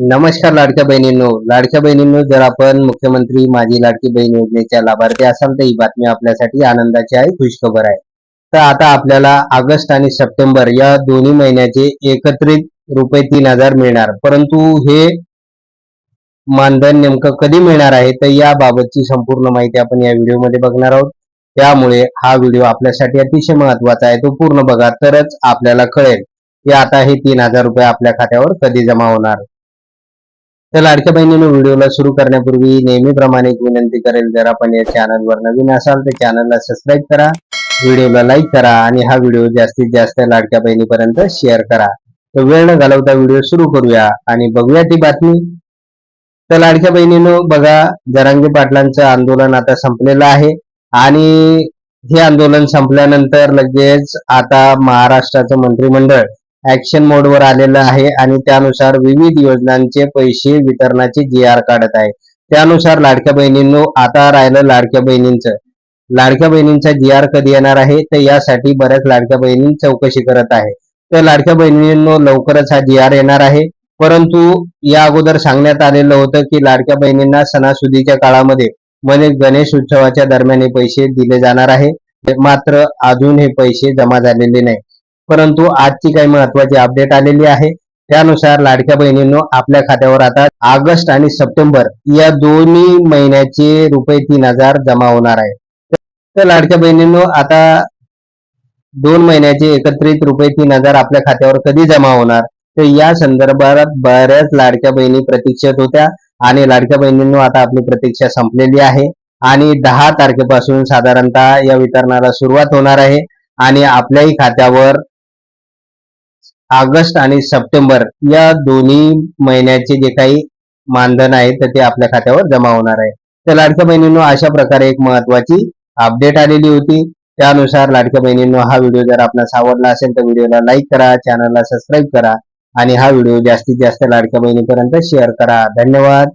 नमस्कार लाडक्या बहिणींनो. लाडक्या बहिणींनो जर आपण मुख्यमंत्री माझी लाडकी बहीण योजनेच्या लाभार्थी असाल तर ही बातमी आपल्यासाठी आनंदाची आहे खुशखबर आहे. तर आता आपल्याला ऑगस्ट आणि सप्टेंबर या दोन्ही महिन्याचे एकत्रित रुपये तीन हजार मिळणार. परंतु हे मानधन नेमकं कधी मिळणार आहे तर याबाबतची संपूर्ण माहिती आपण या व्हिडिओमध्ये बघणार आहोत. त्यामुळे हा व्हिडिओ आपल्यासाठी अतिशय महत्त्वाचा आहे तो पूर्ण बघा तरच आपल्याला कळेल की आता हे तीन हजार रुपये आपल्या खात्यावर कधी जमा होणार. तर लाडक्या बहिणीनं व्हिडिओला सुरू करण्यापूर्वी नेहमीप्रमाणे एक विनंती करेल जर आपण या चॅनलवर नवीन असाल तर चॅनलला सबस्क्राईब करा व्हिडिओला लाईक करा आणि हा व्हिडिओ जास्तीत जास्त लाडक्या बहिणीपर्यंत शेअर करा. तर वेळ न घालवता व्हिडिओ सुरू करूया आणि बघूया ती बातमी. तर लाडक्या बहिणीनं बघा जरांगे पाटलांचं आंदोलन आता संपलेलं आहे आणि हे आंदोलन संपल्यानंतर लगेच आता महाराष्ट्राचं मंत्रिमंडळ ऍक्शन मोडवर आलेलं आहे आणि त्यानुसार विविध योजनांचे पैसे वितरणाचे जी आर काढत आहे. त्यानुसार लाडक्या बहिणींनो आता राहिलं लाडक्या बहिणींचं. लाडक्या बहिणींचा जी आर कधी येणार आहे? तर यासाठी बऱ्याच लाडक्या बहिणी चौकशी करत आहे. तर लाडक्या बहिणींनो लवकरच हा जी आर येणार आहे. परंतु या अगोदर सांगण्यात आलेलं होतं की लाडक्या बहिणींना सणासुदीच्या काळामध्ये म्हणजे गणेश उत्सवाच्या दरम्यान हे पैसे दिले जाणार आहे. मात्र अजून हे पैसे जमा झालेले नाही. परंतु आजची काही महत्वाची अपडेट आलेली आहे. त्यानुसार लाडक्या बहिणींनो आपल्या खात्यावर आता ऑगस्ट आणि सप्टेंबर या दोन्ही महिन्याचे रुपये तीन हजार जमा होणार आहे. तर लाडक्या बहिणींनो आता दोन महिन्याचे एकत्रित रुपये तीन हजार आपल्या खात्यावर कधी जमा होणार? तर या संदर्भात बऱ्याच लाडक्या बहिणी प्रतीक्षेत होत्या आणि लाडक्या बहिणींनो आता आपली प्रतीक्षा संपलेली आहे आणि दहा तारखेपासून साधारणतः या वितरणाला सुरुवात होणार आहे आणि आपल्याही खात्यावर ऑगस्ट आणि सप्टेंबर या दोन्ही महिन्याचे जे काही मानधन आहे तर ते आपल्या खात्यावर जमा होणार आहे. तर लाडक्या बहिणींनो अशा प्रकारे एक महत्वाची अपडेट आलेली होती. त्यानुसार लाडक्या बहिणींनो हा व्हिडिओ जर आपणास आवडला असेल तर व्हिडिओला लाईक करा चॅनलला सबस्क्राईब करा आणि हा व्हिडिओ जास्तीत जास्त लाडक्या बहिणीपर्यंत शेअर करा. धन्यवाद.